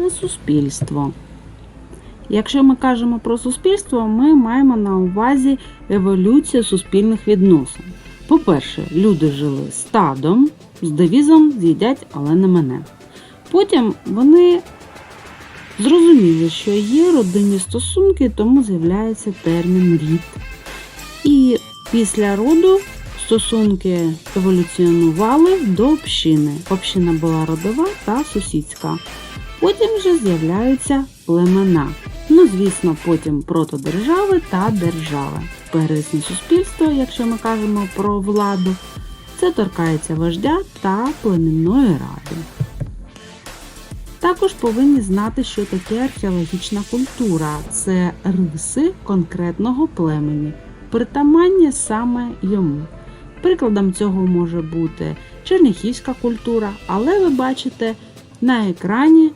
первісне суспільство. Якщо ми кажемо про суспільство, ми маємо на увазі еволюцію суспільних відносин. По-перше, люди жили стадом з девізом з'їдять, але не мене. Потім вони зрозуміли, що є родинні стосунки, тому з'являється термін рід. І після роду стосунки еволюціонували до общини. Община була родова та сусідська. Потім вже з'являються племена. Ну, звісно, потім протодержави та держави. Первісне суспільство, якщо ми кажемо про владу, це торкається вождя та племінної ради. Також повинні знати, що таке археологічна культура це риси конкретного племені, притаманні саме йому. Прикладом цього може бути черніхівська культура, але ви бачите на екрані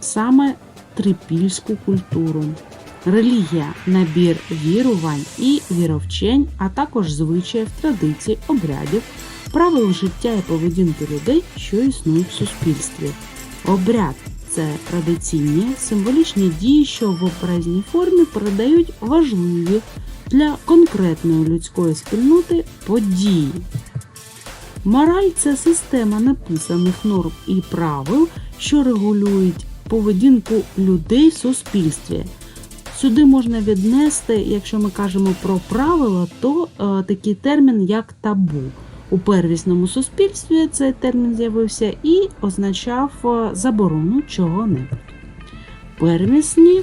саме трипільську культуру. Релігія набір вірувань і віровчень, а також звичаїв, традицій, обрядів, правил життя і поведінки людей, що існують в суспільстві. Обряд це традиційні символічні дії, що в образній формі передають важливі для конкретної людської спільноти події. Мораль це система написаних норм і правил, що регулюють поведінку людей в суспільстві. Сюди можна віднести, якщо ми кажемо про правила, то е, такий термін як табу. У первісному суспільстві цей термін з'явився і означав е, заборону чого-небудь. Первісні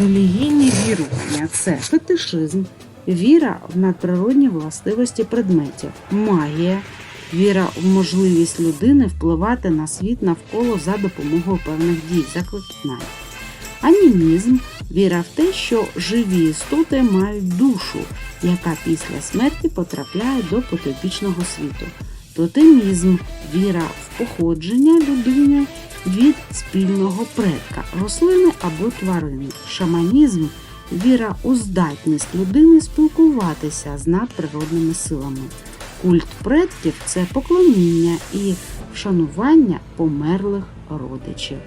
релігійні вірування це фетишизм, віра в надприродні властивості предметів, магія, віра в можливість людини впливати на світ навколо за допомогою певних дій, закликань. Анімізм віра в те, що живі істоти мають душу, яка після смерті потрапляє до потойбічного світу. Тотемізм віра в походження людини від спільного предка, рослини або тварини. Шаманізм віра у здатність людини спілкуватися з надприродними силами. Культ предків це поклоніння і вшанування померлих родичів.